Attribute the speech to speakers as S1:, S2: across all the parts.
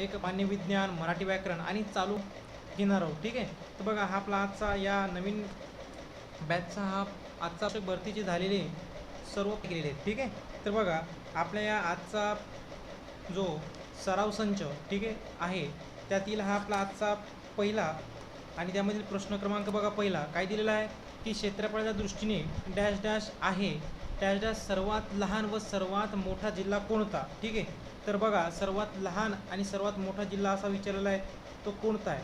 S1: एक मान्य विज्ञान मराठी व्याकरण आणि चालू घेणार आहोत. ठीक आहे? तर बघा हा आपला आजचा या नवीन बॅचचा हा आजचा भरतीची झालेली सर्व केलेले आहेत. ठीक आहे? तर बघा आपल्या या आजचा जो सराव संच ठीक आहे आहे त्यातील हा आपला आजचा पहिला आणि त्यामधील प्रश्न क्रमांक बघा पहिला. काय दिलेला आहे? की क्षेत्रफळाच्या दृष्टीने डॅश डॅश आहे डॅश डॅश सर्वात लहान व सर्वात मोठा जिल्हा कोणता? ठीक आहे? तर बघा सर्वात लहान आणि सर्वात मोठा जिल्हा असा विचारलेला आहे तो कोणता आहे?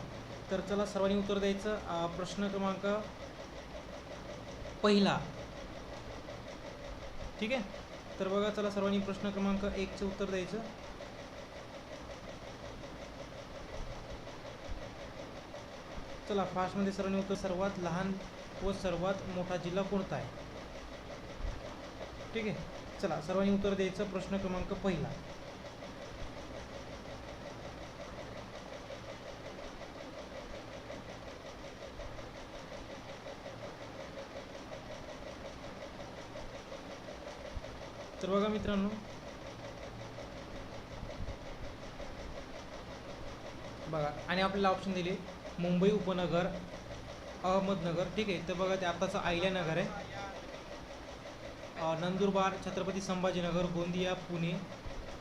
S1: तर चला सर्वांनी उत्तर द्यायचं. प्रश्न क्रमांक पहिला. ठीक आहे? तर बघा चला सर्वांनी प्रश्न क्रमांक एकचं उत्तर द्यायचं. चला फास्टमध्ये सर्वांनी उत्तर सर्वात लहान व सर्वात मोठा जिल्हा कोणता आहे? ठीक आहे? चला सर्वांनी उत्तर द्यायचं प्रश्न क्रमांक पहिला. तर बघा मित्रांनो. बघा आणि आपल्याला ऑप्शन दिले मुंबई उपनगर अहमदनगर. ठीक आहे तर बघा ते आत्ताचं अहिल्यानगर आहे. नंदुरबार छत्रपती संभाजीनगर गोंदिया पुणे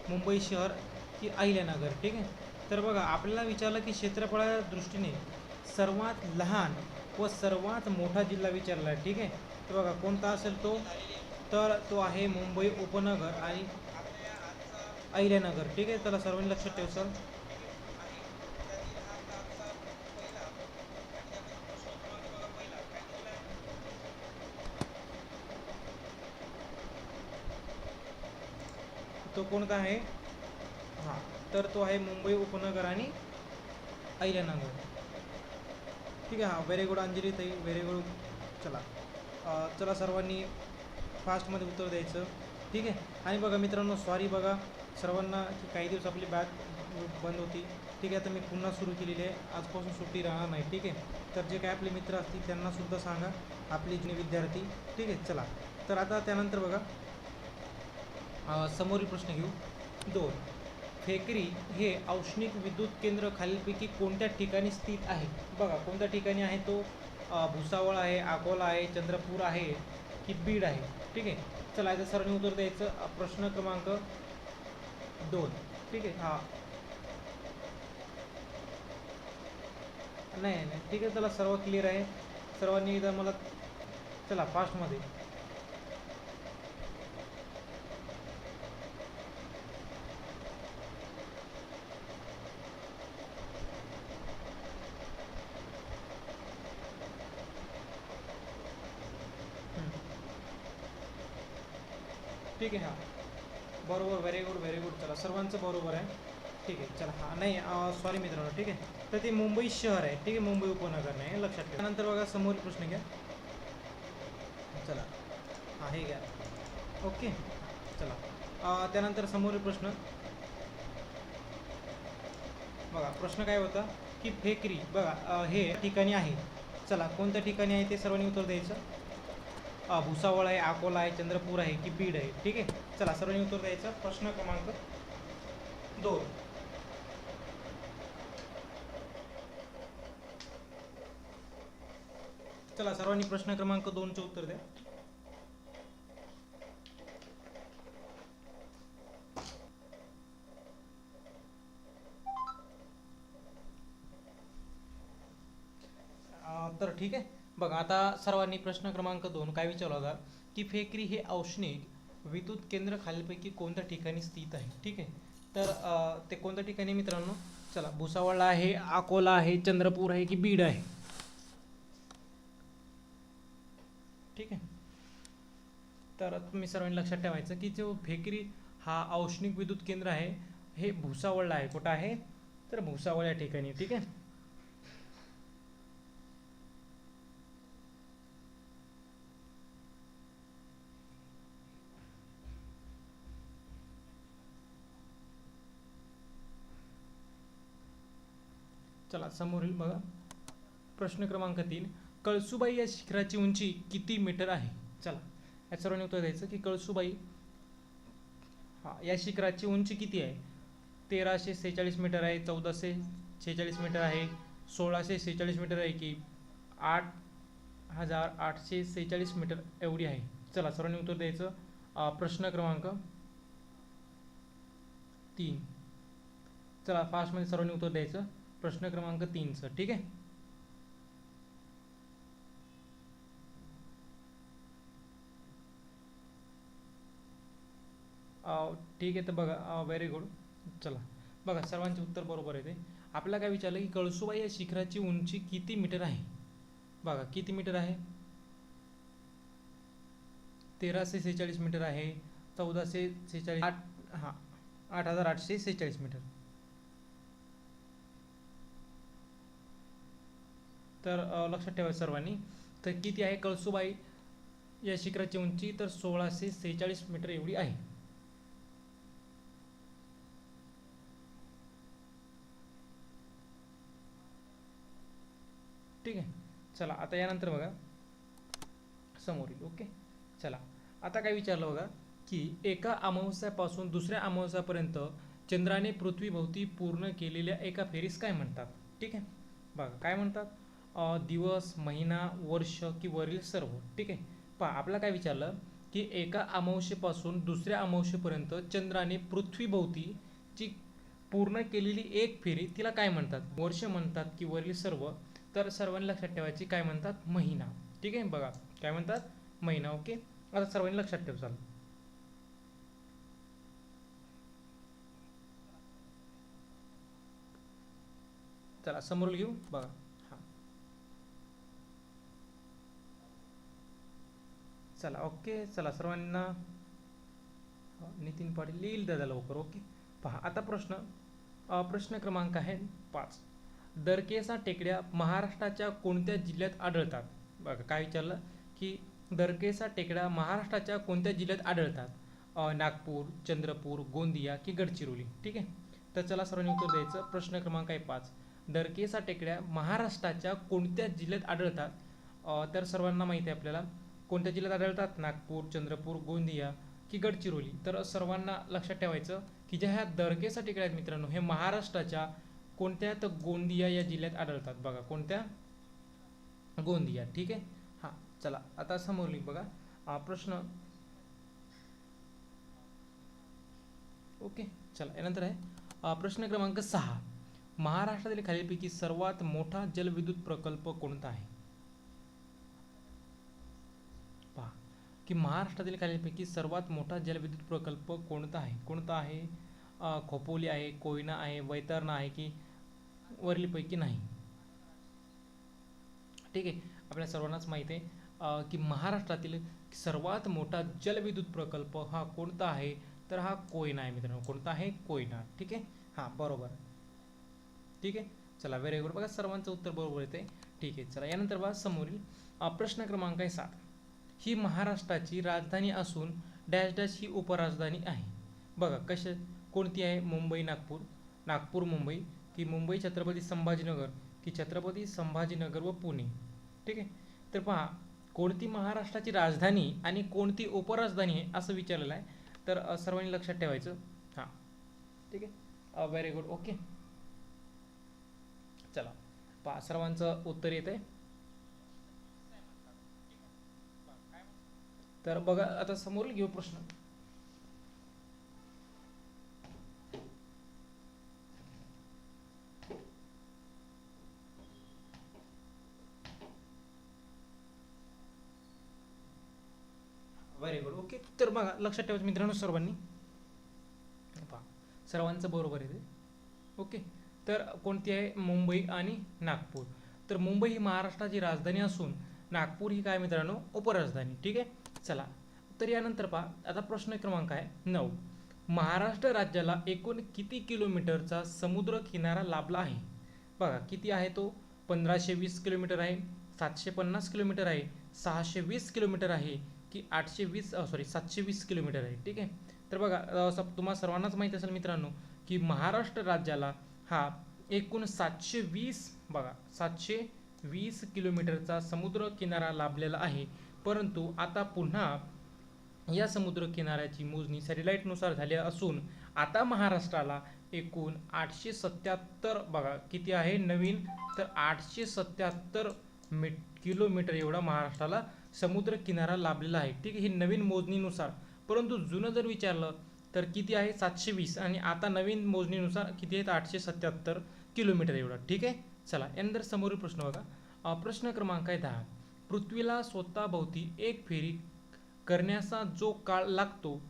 S1: मुंबई शहर की अहिल्यानगर ठीक आहे? तर बघा आपल्याला विचारलं की क्षेत्रफळाच्या दृष्टीने सर्वात लहान व सर्वात मोठा जिल्हा विचारला आहे. ठीक आहे? तर बघा कोणता असेल तो? तर तो आहे मुंबई उपनगर आणि अहिल्यानगर. ठीक आहे त्याला सर्वांनी लक्षात ठेवसाल तो कोणता आहे? हां तर तो आहे मुंबई उपनगर आणि अहिल्यानगर. ठीक आहे हां व्हेरी गुड अंजली ताई व्हेरी गुड. चला आ, चला सर्वांनी फास्टमध्ये उत्तर द्यायचं. ठीक आहे? आणि बघा मित्रांनो सॉरी बघा. सर्वांना की काही दिवस आपली बॅग बंद होती. ठीक आहे आता मी पुन्हा सुरू केलेली आहे. आजपासून सुट्टी राहणार नाही. ठीक आहे? तर जे काय आपले मित्र असतील त्यांनासुद्धा सांगा. आपले जुने विद्यार्थी. ठीक आहे? चला. तर आता त्यानंतर बघा. समोरील प्रश्न घेऊ. दोन. फेकरी हे औष्णिक विद्युत केंद्र खालीलपैकी कोणत्या ठिकाणी स्थित आहे? बघा कोणत्या ठिकाणी आहे तो? भुसावळ आहे अकोला आहे चंद्रपूर आहे की बीड आहे. ठीक आहे? चला याचं सरांनी उत्तर द्यायचं. प्रश्न क्रमांक दोन. ठीक आहे? हा. नाही नाही. ठीक आहे चला सर्व क्लिअर आहे. सर्वांनी एकदा मला चला फास्टमध्ये ठीक आहे हां. बरोबर व्हेरी गुड व्हेरी गुड चला सर्वांचं बरोबर आहे. ठीक आहे चला हां. नाही सॉरी मित्रांनो ठीक आहे. तर ते मुंबई शहर आहे ठीक आहे मुंबई उपनगर नाही लक्षात ठेवा. त्यानंतर बघा समोर प्रश्न घ्या. चला हां हे घ्या. ओके चला. त्यानंतर समोरील प्रश्न. बघा प्रश्न काय होता? की फेकरी बघा हे ठिकाणी आहे. चला कोणत्या ठिकाणी आहे ते सर्वांनी उत्तर द्यायचं? भुसावळ आहे अकोला आहे चंद्रपूर आहे की बीड आहे. ठीक आहे? चला सर्वांनी उत्तर द्यायचं. प्रश्न क्रमांक दोन. चला सर्वांनी प्रश्न क्रमांक दोनचे उत्तर द्या. तर ठीक आहे? बघा आता सर्वांनी प्रश्न क्रमांक दोन काय विचारला होता? की फेकरी हे औष्णिक विद्युत केंद्र खालीलपैकी कोणत्या ठिकाणी स्थित आहे? ठीक आहे? तर ते कोणत्या ठिकाणी मित्रांनो? चला भुसावळ आहे अकोला आहे चंद्रपूर आहे की बीड आहे? ठीक आहे? तर तुम्ही सर्वांनी लक्षात ठेवायचं की जो फेकरी हा औष्णिक विद्युत केंद्र आहे हे भुसावळला आहे. कुठं आहे? तर भुसावळ या ठिकाणी ठीक आहे? चला समोरील बघा. प्रश्न क्रमांक तीन. कळसुबाई या शिखराची उंची किती मीटर आहे? चला या सर्वांनी उत्तर द्यायचं की कळसुबाई हा या शिखराची उंची किती आहे? तेराशे सेहेचाळीस मीटर आहे चौदाशे सेहेचाळीस मीटर आहे सोळाशे सेहेचाळीस मीटर आहे की आठ हजार आठशे सेहेचाळीस मीटर एवढी आहे? चला सर्वांनी उत्तर द्यायचं. प्रश्न क्रमांक तीन. चला फास्टमध्ये सर्वांनी उत्तर द्यायचं. प्रश्न क्रमांक तीनचं ठीक आहे? ठीक आहे. तर बघा व्हेरी गुड चला. बघा सर्वांचे उत्तर बरोबर आहे ते. आपल्याला काय विचारलं की कळसुबाई या शिखराची उंची किती मीटर आहे? बघा किती मीटर आहे? तेराशे सेहेचाळीस मीटर आहे. चौदाशे सेहेचाळीस आठ हां आठ हजार आठशे सेहेचाळीस मीटर. तर लक्षात ठेवा सर्वांनी. तर किती आहे कळसुबाई? या शिखराची उंची तर सोळाशे सेहेचाळीस मीटर एवढी आहे. ठीक आहे. चला आता यानंतर बघा. समोरील ओके? चला आता काय विचारलं बघा की एका अमावस्यापासून दुसऱ्या अमावस्यापर्यंत चंद्राने पृथ्वीभोवती पूर्ण केलेल्या एका फेरीस काय म्हणतात? ठीक आहे. बघा काय म्हणतात? दिवस महिना वर्ष की वरील सर्व ठीक आहे? पहा आपला काय विचारलं की एका अमावशेपासून दुसऱ्या अमावशेपर्यंत चंद्राने पृथ्वीभोवती जी पूर्ण केलेली एक फेरी तिला काय म्हणतात? वर्ष म्हणतात की वरील सर्व? तर सर्वांनी लक्षात ठेवायची काय म्हणतात? महिना. ठीक आहे? बघा काय म्हणतात? महिना ओके? आता सर्वांनी लक्षात ठेव चाल चला समोर घेऊ बघा हा चला ओके चला सर्वांना. नितीन पाटील येईल दादा लवकर ओके. पहा आता प्रश्न. प्रश्न क्रमांक आहे पाच. दरकेसा टेकड्या महाराष्ट्राच्या कोणत्या जिल्ह्यात आढळतात? बघा काय विचारलं? की दरकेसा टेकड्या महाराष्ट्राच्या कोणत्या जिल्ह्यात आढळतात? नागपूर चंद्रपूर गोंदिया की गडचिरोली. ठीक आहे? तर चला सर्वांनी उत्तर द्यायचं. प्रश्न क्रमांक आहे पाच. दरकेसा टेकड्या महाराष्ट्राच्या कोणत्या जिल्ह्यात आढळतात? तर सर्वांना माहिती आहे आपल्याला. कोणत्या जिल्ह्यात आढळतात? नागपूर चंद्रपूर गोंदिया की गडचिरोली तर सर्वांना लक्षात ठेवायचं की ज्या ह्या दर्गेसाठी टेकड्या आहेत मित्रांनो हे महाराष्ट्राच्या कोणत्या तर गोंदिया या जिल्ह्यात आढळतात बघा. कोणत्या? गोंदिया. ठीक आहे? हां चला. आता समोर बघा. प्रश्न. ओके चला. यानंतर आहे. प्रश्न क्रमांक सहा. महाराष्ट्रातील खालीलपैकी सर्वात मोठा जलविद्युत प्रकल्प कोणता आहे पहा की महाराष्ट्रातील खालीलपैकी सर्वात मोठा जलविद्युत प्रकल्प कोणता आहे? कोणता आहे? खोपोली आहे कोयना आहे वैतरणा आहे की वरीलपैकी नाही? ठीक आहे. आपल्या सर्वांनाच माहिती आहे की महाराष्ट्रातील सर्वात मोठा जलविद्युत प्रकल्प हा कोणता आहे? तर हा कोयना आहे मित्रांनो. कोणता आहे? कोयना. ठीक आहे? हां बरोबर. ठीक आहे? चला व्हेरी गुड बघा सर्वांचं उत्तर बरोबर येते ठीक आहे चला. यानंतर बघा समोरील प्रश्न क्रमांक आहे सात. ही महाराष्ट्राची राजधानी असून डॅश डॅश ही उपराजधानी आहे. बघा कशा कोणती आहे? मुंबई नागपूर. नागपूर मुंबई. की मुंबई छत्रपती संभाजीनगर. की छत्रपती संभाजीनगर व पुणे. ठीक आहे? तर पहा कोणती महाराष्ट्राची राजधानी आणि कोणती उपराजधानी आहे असं विचारलेलं आहे. तर सर्वांनी लक्षात ठेवायचं. हां. ठीक आहे? व्हेरी गुड ओके चला. पहा सर्वांचं उत्तर येत आहे तर बघा आता समोर घेऊ प्रश्न. व्हेरी गुड ओके तर बघा लक्षात ठेवायचं मित्रांनो सर्वांनी. पहा सर्वांचं बरोबर आहे ते. ओके तर कोणती आहे? मुंबई आणि नागपूर. तर मुंबई ही महाराष्ट्राची राजधानी असून नागपूर ही काय मित्रांनो? उपराजधानी. ठीक आहे? चला. तर यानंतर पहा आता प्रश्न क्रमांक आहे नऊ. महाराष्ट्र राज्याला एकूण किती किलोमीटरचा समुद्र किनारा लाभला आहे? बघा किती आहे तो? पंधराशे वीस किलोमीटर आहे सातशे पन्नास किलोमीटर आहे सहाशे वीस किलोमीटर आहे की आठशे वीस सॉरी सातशे वीस किलोमीटर आहे ठीक आहे? तर बघा सब तुम्हाला सर्वांनाच माहीत असेल मित्रांनो की महाराष्ट्र राज्याला हा एकूण सातशे वीस बघा सातशे वीस किलोमीटरचा समुद्र किनारा लाभलेला आहे. परंतु आता पुन्हा या समुद्र किनाऱ्याची मोजणी सॅटेलाईटनुसार झाली असून आता महाराष्ट्राला एकूण आठशे सत्याहत्तर बघा किती आहे नवीन? तर आठशे सत्याहत्तर मी किलोमीटर एवढा महाराष्ट्राला समुद्र किनारा लाभलेला आहे. ठीक आहे ही नवीन मोजणीनुसार. परंतु जुनं जर विचारलं तर किती आहे? सातशे वीस. आणि आता नवीन मोजणीनुसार किती आहेत? आठशे सत्याहत्तर किलोमीटर एवढा. ठीक आहे? चला यानंतर समोरील प्रश्न बघा. प्रश्न क्रमांक आहे दहा. पृथ्वीला स्वतःभोवती एक फेरी करण्याचा जो काळ लागतो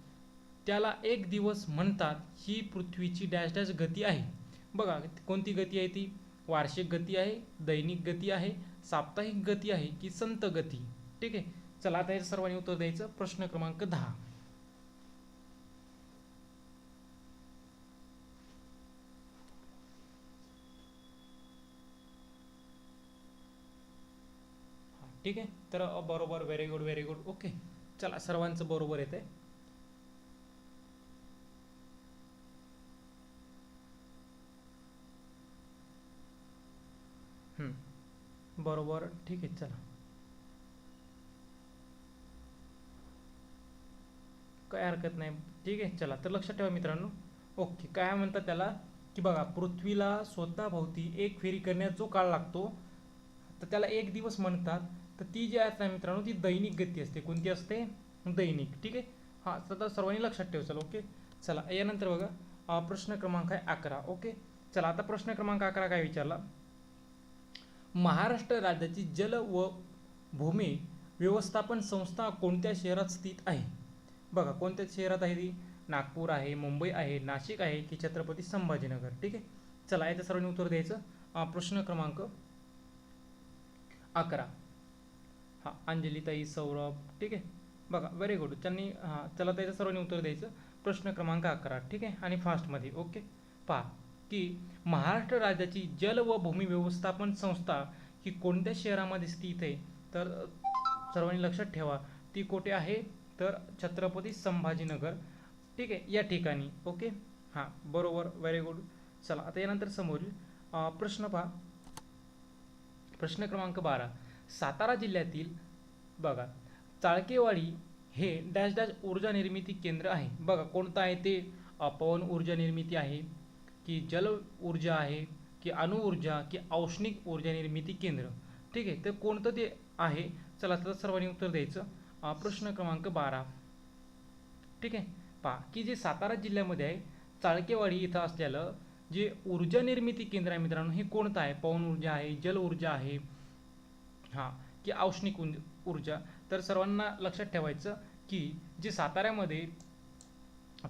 S1: त्याला एक दिवस म्हणतात ही पृथ्वीची डॅश डॅश गती आहे. बघा कोणती गती आहे ती? वार्षिक गती आहे दैनिक गती आहे साप्ताहिक गती आहे की संत गती? ठीक आहे? चला आता याचं सर्वांनी उत्तर द्यायचं. प्रश्न क्रमांक दहा हा, ठीक आहे? तर बरोबर very good very good okay चला सर्वांचं बरोबर येते बरोबर. ठीक आहे चला. काय हरकत नाही. ठीक आहे चला. तर लक्षात ठेवा मित्रांनो. ओके काय म्हणतात त्याला? की बघा पृथ्वीला स्वतःभोवती एक फेरी करण्यात जो काळ लागतो तर त्याला एक दिवस म्हणतात तर ती जी आहे मित्रांनो ती दैनिक गती असते. कोणती असते? दैनिक. ठीक आहे? हां तर सर्वांनी लक्षात ठेव. चला ओके? चला यानंतर बघा प्रश्न क्रमांक आहे अकरा ओके? चला आता प्रश्न क्रमांक अकरा काय विचारला? महाराष्ट्र राज्याची जल व भूमी व्यवस्थापन संस्था कोणत्या शहरात स्थित आहे? बघा कोणत्या शहरात आहे ती? नागपूर आहे मुंबई आहे नाशिक आहे की छत्रपती संभाजीनगर? ठीक आहे? चला याचं सर्वांनी उत्तर द्यायचं. प्रश्न क्रमांक अकरा. हां अंजलीताई सौरभ ठीक आहे? बघा व्हेरी गुड त्यांनी हां चला त्याचं सर्वांनी उत्तर द्यायचं. प्रश्न क्रमांक अकरा ठीक आहे? आणि फास्टमध्ये ओके पहा की महाराष्ट्र राज्याची जल व भूमी व्यवस्थापन संस्था ही कोणत्या शहरामध्ये स्थित आहे? तर सर्वांनी लक्षात ठेवा ती कुठे आहे? तर छत्रपती संभाजीनगर ठीक आहे? या ठिकाणी ओके हां बरोबर व्हेरी गुड चला आता यानंतर समोरील प्रश्न पहा. प्रश्न क्रमांक बारा. सातारा जिल्ह्यातील बघा चाळकेवाडी हे डॅश डॅश ऊर्जा निर्मिती केंद्र आहे. बघा कोणतं आहे ते? पवन ऊर्जा निर्मिती आहे की जल ऊर्जा आहे की अणुऊर्जा की औष्णिक ऊर्जा निर्मिती केंद्र. ठीक आहे तर कोणतं ते आहे? चला तर सर्वांनी उत्तर द्यायचं. प्रश्न क्रमांक बारा. ठीक आहे पहा की जे सातारा जिल्ह्यामध्ये आहे चाळकेवाडी इथं असलेलं जे ऊर्जा निर्मिती केंद्र आहे मित्रांनो हे कोणतं आहे? पवन ऊर्जा आहे जल ऊर्जा आहे हां की औष्णिक ऊर्जा. तर सर्वांना लक्षात ठेवायचं की जे साताऱ्यामध्ये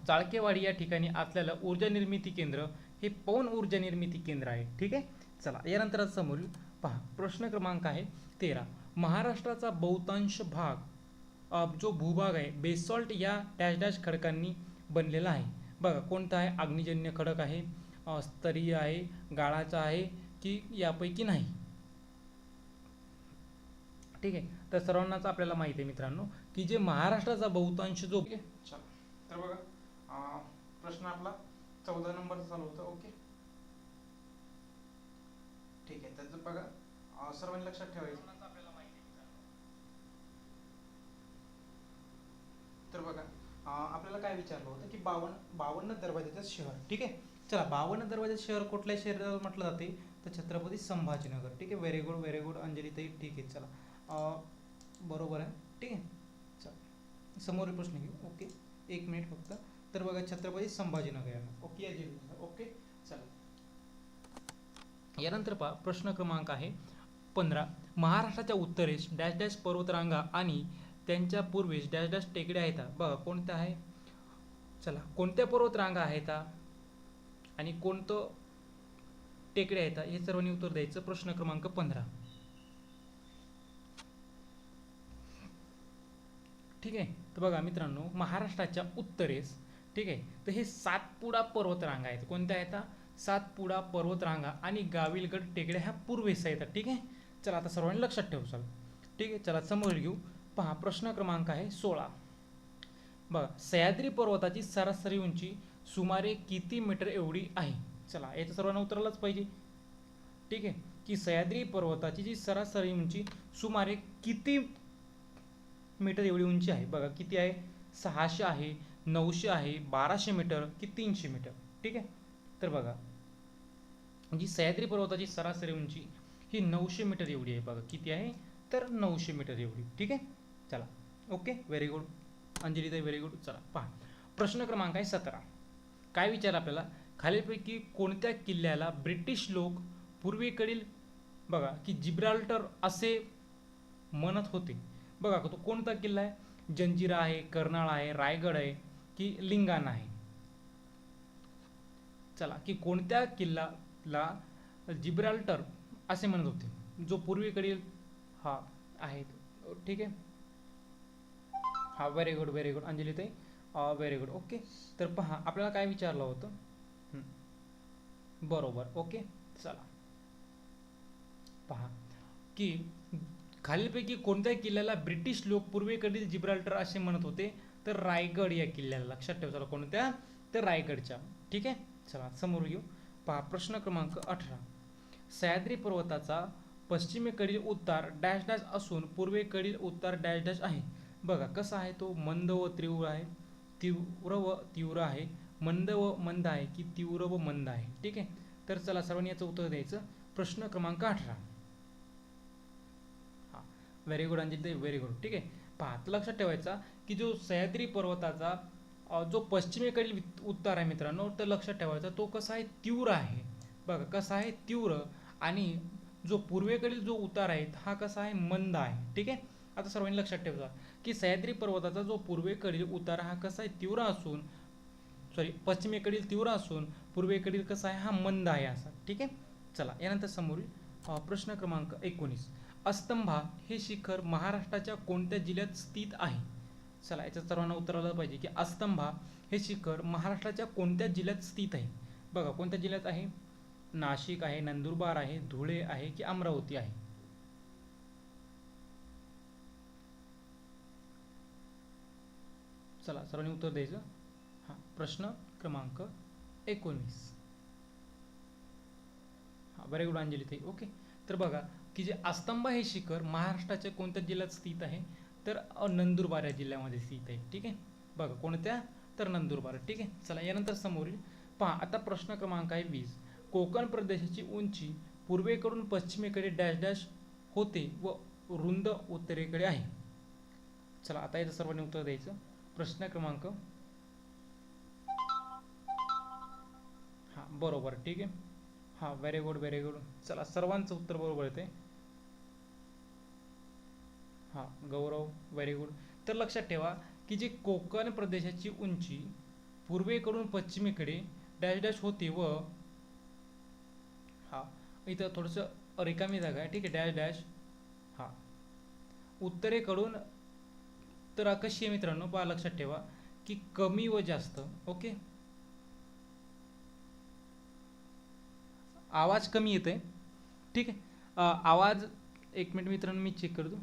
S1: चाळकेवाडी या ठिकाणी असलेलं ऊर्जा निर्मिती केंद्र हे पवन ऊर्जा निर्मिती केंद्र आहे. ठीक आहे? चला यानंतर समोर समोरील पहा. प्रश्न क्रमांक आहे तेरा. महाराष्ट्राचा बहुतांश भाग जो भूभाग आहे बेसॉल्ट या डॅश डॅश खडकांनी बनलेला आहे. बघा कोणता आहे? अग्निजन्य खडक आहे स्तरीय आहे गाळाचा आहे की यापैकी नाही? ठीक आहे? तर सर्वांनाच आपल्याला माहिती आहे मित्रांनो की जे महाराष्ट्राचा बहुतांश जो ओके तर बघा प्रश्न आपला चौदा नंबर चालू होता ओके? ठीक आहे त्याचं बघा सर्वांनी लक्षात ठेवायचं. तर बघा आपल्याला काय विचारलं होतं की बावन्न बावन्न दरवाज्याचं शहर ठीक आहे? चला बावन्न दरवाज्याचं शहर कुठल्या शहराला म्हटलं जाते? तर छत्रपती संभाजीनगर ठीक आहे? Very good very good Anjali ताई ठीक आहे चला. बरोबर आहे. ठीक आहे? चला. समोरील प्रश्न घेऊ. ओके. एक मिनिट फक्त. तर बघा छत्रपती संभाजीनगर यांना. ओके या ओके? चला. यानंतर पहा प्रश्न क्रमांक आहे पंधरा. महाराष्ट्राच्या उत्तरेस डॅश डॅश पर्वतरांगा आणि त्यांच्या पूर्वेस डॅश डॅश टेकड्या आहेत. बघा कोणत्या आहे? चला. कोणत्या पर्वतरांगा आहेत? आणि कोणतं टेकड्या आहेत? हे सर्वांनी उत्तर द्यायचं. प्रश्न क्रमांक पंधरा. ठीक आहे? तर बघा मित्रांनो महाराष्ट्राच्या उत्तरेस ठीक आहे? तर हे सातपुडा पर्वतरांगा आहेत. कोणत्या आहेत? सातपुडा पर्वतरांगा आणि गाविलगड टेकड्या ह्या पूर्वेस येतात ठीक आहे? चला आता सर्वांनी लक्षात ठेवू चाल. ठीक आहे? चला समोर घेऊ. पहा प्रश्न क्रमांक आहे सोळा. बघा सह्याद्री पर्वताची सरासरी उंची सुमारे किती मीटर एवढी आहे? चला याचं सर्वांना उतरलंच पाहिजे. ठीक आहे? की सह्याद्री पर्वताची जी सरासरी उंची सुमारे किती मीटर एवढी उंची आहे. बघा किती आहे? सहाशे आहे नऊशे आहे बाराशे मीटर की तीनशे मीटर. ठीक आहे? तर बघा जी सह्याद्री पर्वताची सरासरी उंची ही नऊशे मीटर एवढी आहे. बघा किती आहे? तर नऊशे मीटर एवढी. ठीक आहे? चला. ओके? व्हेरी गुड अंजलीताई व्हेरी गुड चला पहा. प्रश्न क्रमांक आहे सतरा. काय विचार आपल्याला? खालीलपैकी कोणत्या किल्ल्याला ब्रिटिश लोक पूर्वेकडील बघा की जिब्राल्टर असे म्हणत होते? बघा तो कोणता किल्ला आहे? जंजिरा आहे कर्नाळ आहे रायगड आहे की लिंगाण आहे? चला की कोणत्या किल्ल्याला जिब्राल्टर असे म्हणत होते? जो पूर्वेकडील हा आहे. ठीक आहे? हा very good very good Anjali ताई व्हेरी गुड ओके तर पहा आपल्याला काय विचारलं होतं? बरोबर. ओके चला. पहा की खालीलपैकी कोणत्या किल्ल्याला ब्रिटिश लोक पूर्वेकडील जिब्राल्टर असे म्हणत होते? तर रायगड या किल्ल्याला. लक्षात ठेवा चला कोणत्या? तर रायगडच्या. ठीक आहे? चला समोर घेऊ. पहा प्रश्न क्रमांक अठरा. सह्याद्री पर्वताचा पश्चिमेकडील उत्तार डॅश डॅश असून पूर्वेकडील उत्तार डॅश डॅश आहे. बघा कसा आहे तो? मंद व तीव्र आहे. तीव्र व तीव्र आहे. मंद व मंद आहे की तीव्र व मंद आहे? ठीक आहे? तर चला सर्वांनी याचं उत्तर द्यायचं. प्रश्न क्रमांक अठरा. Very good Anjit very good ठीक आहे? पहा लक्षात ठेवायचा की जो सह्याद्री पर्वताचा जो पश्चिमेकडील उत्तर आहे मित्रांनो तर लक्षात ठेवायचा तो कसा आहे? तीव्र आहे. बघा कसा आहे? तीव्र. आणि जो पूर्वेकडील जो उतार आहे हा कसा आहे? मंद आहे. ठीक आहे? आता सर्वांनी लक्षात ठेवा की सह्याद्री पर्वताचा जो पूर्वेकडील उतार हा कसा आहे? तीव्र असून सॉरी पश्चिमेकडील तीव्र असून पूर्वेकडील कसा आहे? हा मंद आहे असा. ठीक आहे? चला यानंतर समोर प्रश्न क्रमांक एकोणीस. अस्तंभा हे शिखर महाराष्ट्राच्या कोणत्या जिल्ह्यात स्थित आहे? चला याचं सर्वांना उत्तर आलं पाहिजे की अस्तंभा हे शिखर महाराष्ट्राच्या कोणत्या जिल्ह्यात स्थित आहे? बघा कोणत्या जिल्ह्यात आहे? नाशिक आहे नंदुरबार आहे धुळे आहे की अमरावती आहे? चला सर्वांनी उत्तर द्यायचं. हां प्रश्न क्रमांक एकोणवीस. हां बरे गुड अंजली ताई. ओके तर बघा की जे अस्तंभा हे शिखर महाराष्ट्राच्या कोणत्या जिल्ह्यात स्थित आहे? तर नंदुरबार या जिल्ह्यामध्ये स्थित आहे. ठीक आहे? बघा कोणत्या? तर नंदुरबार. ठीक आहे? चला यानंतर समोरील पहा. आता प्रश्न क्रमांक आहे वीस. कोकण प्रदेशाची उंची पूर्वेकडून पश्चिमेकडे डॅश डॅश होते व रुंद उत्तरेकडे आहे. चला आता याचं सर्वांनी उत्तर द्यायचं. प्रश्न क्रमांक हां बरोबर. ठीक आहे? हां व्हेरी गुड व्हेरी गुड. चला सर्वांचं उत्तर बरोबर येते हां गौरव व्हेरी गुड तर लक्षात ठेवा की जी कोकण प्रदेशाची उंची पूर्वेकडून पश्चिमेकडे डॅश डॅश होते व हां इथं थोडंसं रिकामी जागा आहे ठीक आहे डॅश डॅश हां. उत्तरेकडून तर कशी आहे मित्रांनो पहा लक्षात ठेवा की कमी व जास्त ओके? आवाज कमी येत आहे ठीक आहे? आवाज एक मिनिट मित्रांनो मी चेक करतो.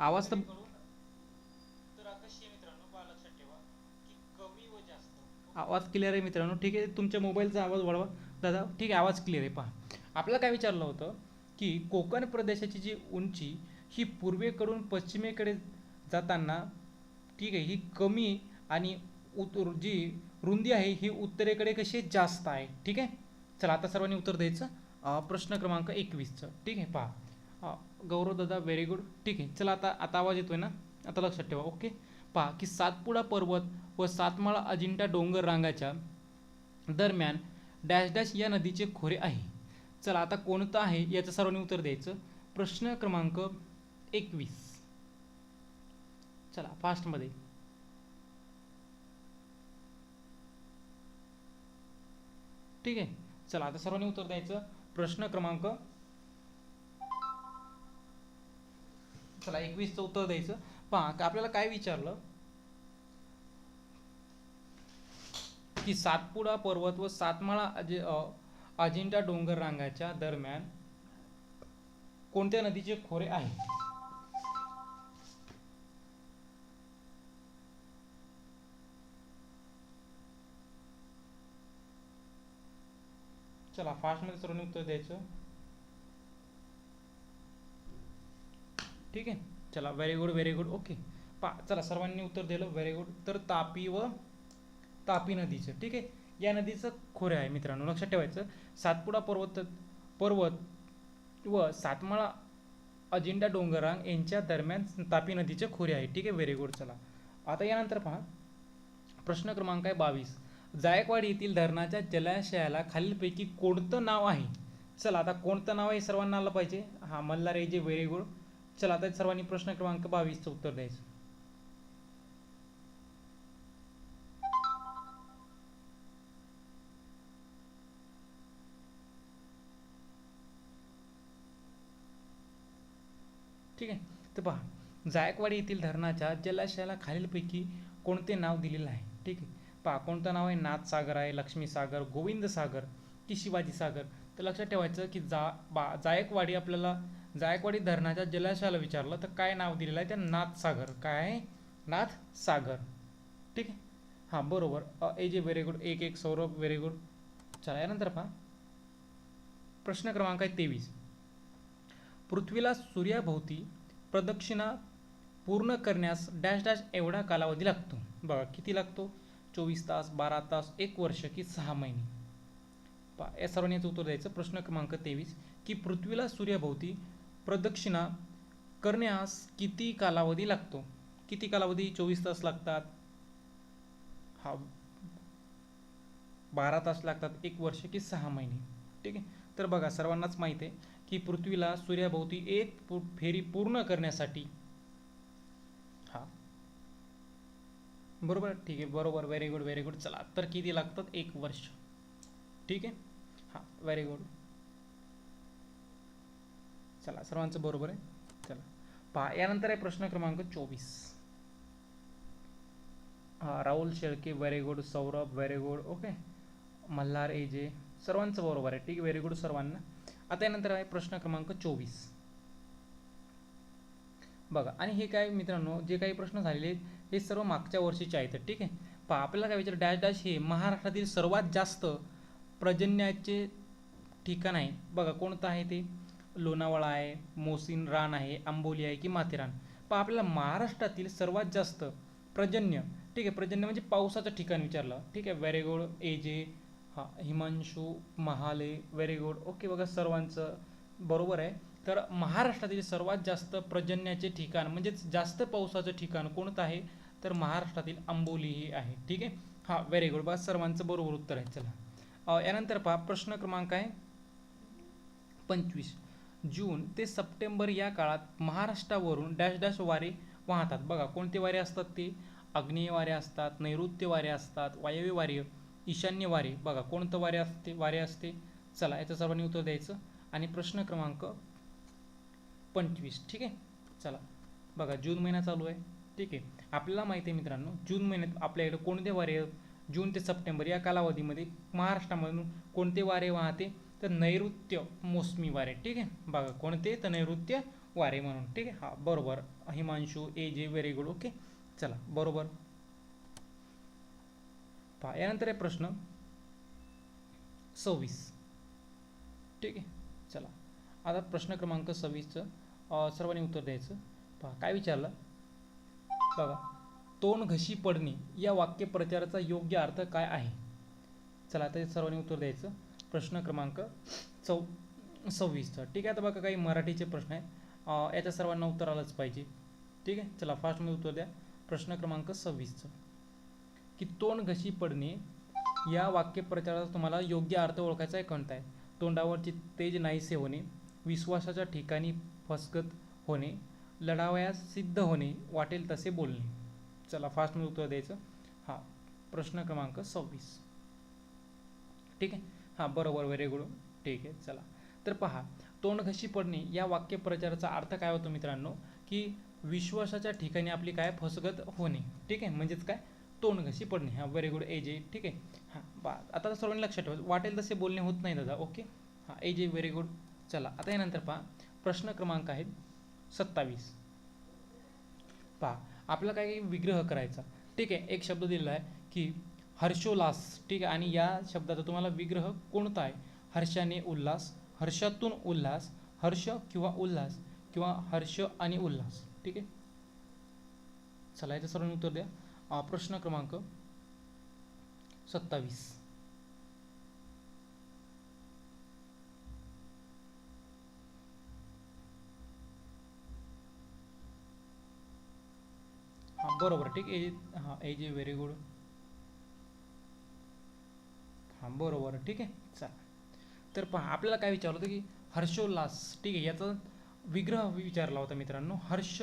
S1: आवाज तर आवाज क्लिअर आहे मित्रांनो. ठीक आहे तुमच्या मोबाईलचा आवाज वाढवा. दादा ठीक आहे आवाज क्लिअर आहे पहा. आपल्याला काय विचारलं होतं की कोकण प्रदेशाची जी उंची ही पूर्वेकडून पश्चिमेकडे जाताना ठीक आहे ही कमी आणि उत जी रुंदी आहे ही उत्तरेकडे कशी जास्त आहे? ठीक आहे? चला आता सर्वांनी उत्तर द्यायचं. प्रश्न क्रमांक एकवीसचं. ठीक आहे पहा. गौरव दादा व्हेरी गुड ठीक आहे चला आता आता आवाज येतोय ना? आता लक्षात ठेवा ओके पहा की सातपुडा पर्वत व सातमाळा अजिंठा डोंगर रांगाच्या दरम्यान डॅश डॅश या नदीचे खोरे आहे. चला आता कोणतं आहे याचं सर्वांनी उत्तर द्यायचं. प्रश्न क्रमांक एकवीस. चला फास्टमध्ये ठीक आहे? चला आता सर्वांनी उत्तर द्यायचं. प्रश्न क्रमांक चला एकवीसचं उत्तर द्यायचं. पहा आपल्याला काय विचारलं? की सातपुडा पर्वत व सातमाळा अजि अजिंठा डोंगर रांगाच्या दरम्यान कोणत्या नदीचे खोरे आहे चला फास्टमध्ये सर्वांनी उत्तर द्यायचं. ठीक आहे? चला very good very good okay पा चला सर्वांनी उत्तर दिलं. व्हेरी गुड तर तापी व तापी नदीचं ठीक आहे? या नदीचं खोरे आहे मित्रांनो. लक्षात ठेवायचं. सातपुडा पर्वत पर्वत व सातमाळा अजिंठा डोंगरांग यांच्या दरम्यान तापी नदीचे खोरे आहे. ठीक आहे? व्हेरी गुड चला. आता यानंतर पहा. प्रश्न क्रमांक आहे बावीस. जायकवाडी येथील धरणाच्या जलाशयाला खालीलपैकी कोणतं नाव आहे? चला आता कोणतं नाव आहे सर्वांना आलं पाहिजे. हा मल्हार जे व्हेरी गुड चला आता सर्वांनी प्रश्न क्रमांक बावीसचं उत्तर द्यायचं. ठीक आहे? तर पहा जायकवाडी येथील धरणाच्या जलाशयाला खालीलपैकी कोणते नाव दिलेलं आहे? ठीक आहे? पहा कोणतं नाव आहे? नाथ सागर आहे लक्ष्मी सागर गोविंद सागर की शिवाजी सागर तर लक्षात ठेवायचं की जा बा जायकवाडी आपल्याला जायकवाडी धरणाच्या जलाशयाला विचारलं तर काय नाव दिलेलं आहे? त्या नाथ सागर काय? आहे नाथ सागर ठीक आहे? हां बरोबर. ए जे व्हेरी गुड एक एक सौरभ व्हेरी गुड चला यानंतर पहा. प्रश्न क्रमांक आहे तेवीस. पृथ्वीला सूर्याभोवती प्रदक्षिणा पूर्ण करण्यास डॅश डॅश एवढा कालावधी लागतो. बघा किती लागतो? चोवीस तास बारा तास एक वर्ष की सहा महिने. पा या सर्वांनी याचं उत्तर द्यायचं. प्रश्न क्रमांक तेवीस. की पृथ्वीला सूर्याभोवती प्रदक्षिणा करण्यास किती कालावधी लागतो? किती कालावधी? चोवीस तास लागतात. हा बारा तास लागतात एक वर्ष की सहा महिने. ठीक आहे? तर बघा सर्वांनाच माहीत आहे की पृथ्वीला सूर्याभोवती एक पु- फेरी पूर्ण करण्यासाठी हा. बरोबर? ठीक आहे बरोबर. व्हेरी गुड व्हेरी गुड चला तर किती लागतात? एक वर्ष. ठीक आहे? हां व्हेरी गुड चला सर्वांचं बरोबर आहे? चला. पहा यानंतर आहे प्रश्न क्रमांक चोवीस. हा Rahul Shelke very good Saurabh very good okay Malhar A J सर्वांचं बरोबर आहे. ठीक व्हेरी गुड सर्वांना. आता यानंतर आहे प्रश्न क्रमांक चोवीस. बघा आणि हे काय मित्रांनो जे काही प्रश्न झालेले आहेत हे सर्व मागच्या वर्षीचे आहेत. ठीक आहे? पहा आपल्याला काय विचार डॅश डॅश हे महाराष्ट्रातील सर्वात जास्त पर्जन्याचे ठिकाण आहे. बघा कोणतं आहे ते? लोणावळा आहे मोसिन रान आहे आंबोली आहे की माथेरान पहा आपल्याला महाराष्ट्रातील सर्वात जास्त प्रजन्य ठीक आहे प्रजन्य म्हणजे पावसाचं ठिकाण विचारलं. ठीक आहे वेरेगोड एजे हा हां Himanshu Mahale very good good okay बघा सर्वांचं बरोबर आहे. तर महाराष्ट्रातील सर्वात जास्त प्रजन्याचे ठिकाण म्हणजेच जास्त पावसाचं ठिकाण कोणतं आहे? तर महाराष्ट्रातील आंबोली ही आहे ठीक आहे. हां व्हेरी गुड सर्वांचं बरोबर उत्तर आहे चला. यानंतर पहा प्रश्न क्रमांक आहे पंचवीस. जून ते सप्टेंबर या काळात महाराष्ट्रावरून डॅश डॅश वारे वाहतात. बघा कोणते वारे असतात ते? आग्नेय वारे असतात नैऋत्य वारे असतात वायव्य वारे ईशान्य वारे. बघा कोणतं वारे असते वारे असते? चला याचं सर्वांनी उत्तर द्यायचं. आणि प्रश्न क्रमांक पंचवीस ठीक आहे? चला. बघा जून महिना चालू आहे ठीक आहे? आपल्याला माहिती आहे मित्रांनो जून महिन्यात आपल्याकडे कोणते वारे जून ते सप्टेंबर या कालावधीमध्ये महाराष्ट्रामधून कोणते वारे वाहते? तर नैऋत्य मोसमी वारे ठीक आहे? बघा कोणते? तर नैऋत्य वारे म्हणून ठीक आहे? हा बरोबर. हिमांशू ए जे व्हेरी गुड ओके? चला बरोबर. पहा यानंतर आहे प्रश्न सव्वीस. ठीक आहे? चला. आता प्रश्न क्रमांक सव्वीसचं सर्वांनी उत्तर द्यायचं. पहा काय विचारलं? बघा तोंड घशी पडणे या वाक्यप्रचाराचा योग्य अर्थ काय आहे? चला आता सर्वांनी उत्तर द्यायचं. प्रश्न क्रमांक चौ सव्वीसचा ठीक आहे आता बघा काही मराठीचे प्रश्न आहे याच्या सर्वांना उत्तर आलंच पाहिजे. ठीक आहे चला फास्टमध्ये उत्तर द्या. प्रश्न क्रमांक सव्वीसचं की तोंड घशी पडणे या वाक्यप्रचाराचा तुम्हाला योग्य अर्थ ओळखायचा आहे कोणता आहे? तोंडावरचे तेज नाहीसे होणे विश्वासाच्या ठिकाणी फसगत होणे लढावयास सिद्ध होणे वाटेल तसे बोलणे. चला फास्टमध्ये उत्तर द्यायचं. हां प्रश्न क्रमांक सव्वीस. ठीक आहे? हां बरोबर व्हेरी गुड ठीक आहे चला. तर पहा तोंड घशी पडणे या वाक्यप्रचाराचा अर्थ काय होतो मित्रांनो? की विश्वासाच्या ठिकाणी आपली काय? फसगत होणे. ठीक आहे? म्हणजेच काय? तोंड घशी पडणे. हां व्हेरी गुड ए जे ठीक आहे? हां बा आता सर्वांनी लक्षात ठेवा. वाटेल तसे बोलणे होत नाही दादा ओके हां ए जे व्हेरी गुड चला आता यानंतर पहा. प्रश्न क्रमांक आहे सत्तावीस. पहा आपला काही विग्रह करायचा? ठीक आहे एक शब्द दिलेला आहे की हर्षोल्लास ठीक आहे? आणि या शब्दाचा तुम्हाला विग्रह कोणता आहे? हर्षाने उल्हास हर्षातून उल्हास हर्ष किंवा उल्हास किंवा हर्ष आणि उल्हास ठीक आहे? चला याचं सर्वांनी उत्तर द्या. प्रश्न क्रमांक सत्तावीस. बरोबर ठीक आहे? हां एज ए व्हेरी गुड. हां बरोबर. ठीक आहे? चला. तर पहा आपल्याला काय विचारलं होतं की हर्षोल्लास ठीक आहे याचा विग्रह विचारला होता मित्रांनो. हर्ष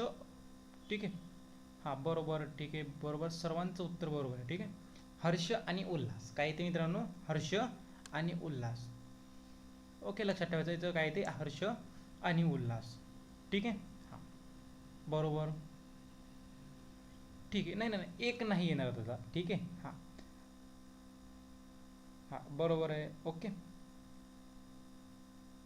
S1: ठीक आहे? हां बरोबर ठीक आहे बरोबर. सर्वांचं उत्तर बरोबर आहे ठीक आहे? हर्ष आणि उल्हास. काय ते मित्रांनो? हर्ष आणि उल्हास. ओके लक्षात ठेवायचं काय ते? हर्ष आणि उल्हास. ठीक आहे? हां. बरोबर. ठीक आहे. नाही नाही नाही, एक नाही येणार त्याचा ठीक आहे? हां. हां बरोबर आहे. ओके.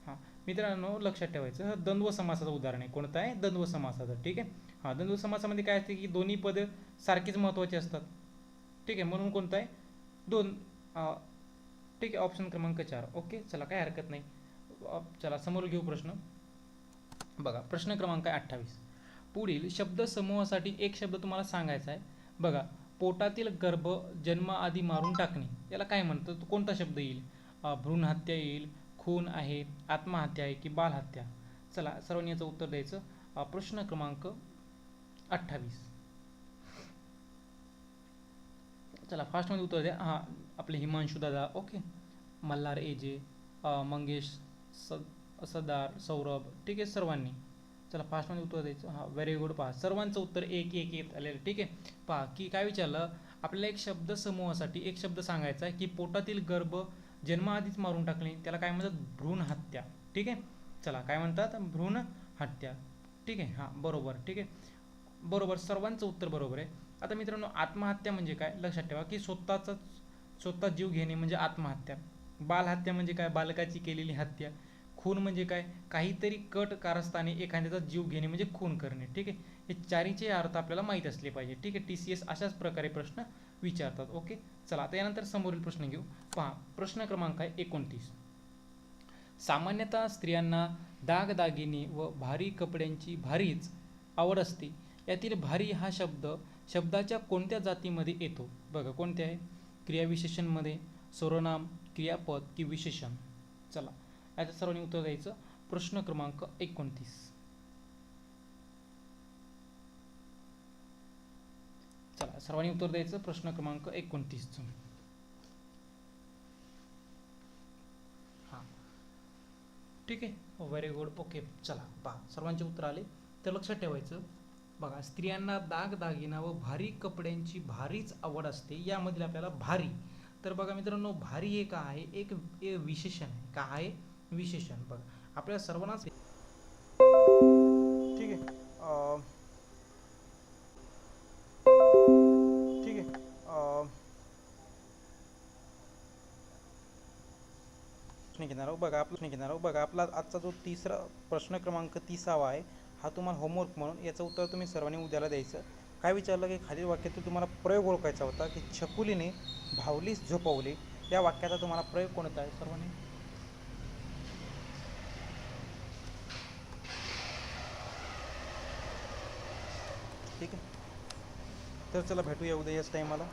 S1: हां मित्रांनो लक्षात ठेवायचं. द्वंद्व समासाचं उदाहरण आहे. कोणतं आहे? द्वंद्व समासाचं. ठीक आहे? हां द्वंद्व समासामध्ये काय असते की दोन्ही पदं सारखीच महत्त्वाची असतात. ठीक आहे? म्हणून कोणतं आहे? दोन ठीक आहे ऑप्शन क्रमांक चार. ओके? चला काय हरकत नाही. चला समोर घेऊ प्रश्न. बघा प्रश्न क्रमांक आहे अठ्ठावीस. पुढील शब्दसमूहासाठी एक शब्द तुम्हाला सांगायचा आहे. बघा पोटातील गर्भ जन्माआधी मारून टाकणे. त्याला काय म्हणतो? तो कोणता शब्द येईल? भ्रूण भ्रूणहत्या येईल खून आहे आत्महत्या आहे की बालहत्या? चला सर्वांनी याचं उत्तर द्यायचं. प्रश्न क्रमांक अठ्ठावीस. चला फास्टमध्ये उत्तर द्या. हां आपले हिमांशू दादा ओके. मल्हार एजे मंगेश सद सदार सौरभ ठीक आहे सर्वांनी. चला फास्टमध्ये उत्तर द्यायचं. हां व्हेरी गुड पहा सर्वांचं उत्तर एक एक येत आलेलं ठीक आहे. पहा की काय विचारलं? आपल्याला एक शब्द समूहासाठी एक शब्द सांगायचा आहे की पोटातील गर्भ जन्माआधीच मारून टाकणे त्याला काय म्हणतात? भ्रूण हत्या. ठीक आहे? चला काय म्हणतात? भ्रूण हत्या. ठीक आहे? हां बरोबर. ठीक आहे? बरोबर. सर्वांचं उत्तर बरोबर आहे. आता मित्रांनो आत्महत्या म्हणजे काय? लक्षात ठेवा की स्वतःचा स्वतः जीव घेणे म्हणजे आत्महत्या. बालहत्या म्हणजे काय? बालकाची केलेली हत्या. खून म्हणजे काय? काहीतरी कट कारस्थाने एखाद्याचा जीव घेणे म्हणजे खून करणे. ठीक आहे? हे चारीचे अर्थ आपल्याला माहीत असले पाहिजे. ठीक आहे? टी सी एस अशाच प्रकारे प्रश्न विचारतात. ओके चला आता यानंतर समोरील प्रश्न घेऊ. पहा प्रश्न क्रमांक आहे एकोणतीस. सामान्यतः स्त्रियांना दागदागिने व भारी कपड्यांची भारीच आवड असते. यातील भारी हा शब्द शब्दाच्या कोणत्या जातीमध्ये येतो? बघा कोणत्या आहे? क्रियाविशेषणमध्ये सर्वनाम क्रियापद की विशेषण. चला याचं सर्वांनी उत्तर द्यायचं. प्रश्न क्रमांक एकोणतीस. चला सर्वांनी उत्तर द्यायचं? प्रश्न क्रमांक एकोणतीसचं. हां. ठीक आहे? व्हेरी गुड ओके चला पहा. सर्वांचे उत्तर आले. तर लक्षात ठेवायचं. बघा स्त्रियांना दाग दागिना व भारी कपड्यांची भारीच आवड असते. यामधील आपल्याला भारी. तर बघा मित्रांनो भारी हे का आहे? एक विशेषण आहे. का आहे? विशेषण. बघा आपल्या सर्वांनाच ठीक आहे. प्रश्न घेणार आहोत. बघा आपला प्रश्न घेणार आहोत. बघा आपला आजचा जो तिसरा प्रश्न क्रमांक तिसावा आहे हा तुम्हाला होमवर्क म्हणून याचं उत्तर तुम्ही सर्वांनी उद्याला द्यायचं. काय विचारलं की खालील वाक्यातून तुम्हाला प्रयोग ओळखायचा होता की छकुलीने भावलीस झोपवली? या वाक्याचा तुम्हाला प्रयोग कोणता आहे सर्वांनी? ठीक आहे. तर चला भेटूया उद्या याच टाईमाला